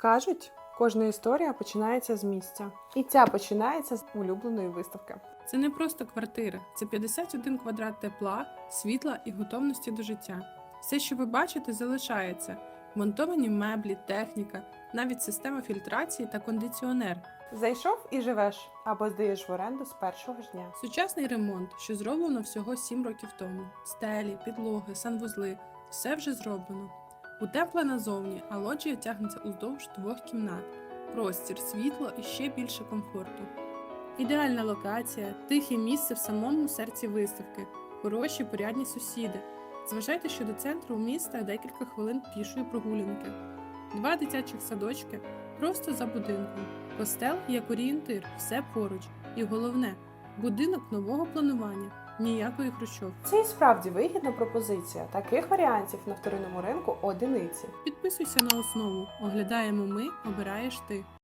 Кажуть, кожна історія починається з місця. І ця починається з улюбленої виставки. Це не просто квартира, це 51 квадрат тепла, світла і готовності до життя. Все, що ви бачите, залишається: монтовані меблі, техніка, навіть система фільтрації та кондиціонер. Зайшов і живеш або здаєш в оренду з першого ж дня. Сучасний ремонт, що зроблено всього 7 років тому. Стелі, підлоги, санвузли все вже зроблено. Утепле назовні, а лоджія тягнеться уздовж двох кімнат. Простір, світло і ще більше комфорту. Ідеальна локація, тихе місце в самому серці виставки, хороші порядні сусіди. Зважайте, що до центру міста декілька хвилин пішої прогулянки. Два дитячих садочки просто за будинком. Костел як орієнтир, все поруч. І головне будинок нового планування, ніякої хрущовки. Це і справді вигідна пропозиція. Таких варіантів на вторинному ринку одиниці. Підписуйся на основу. Оглядаємо ми, обираєш ти.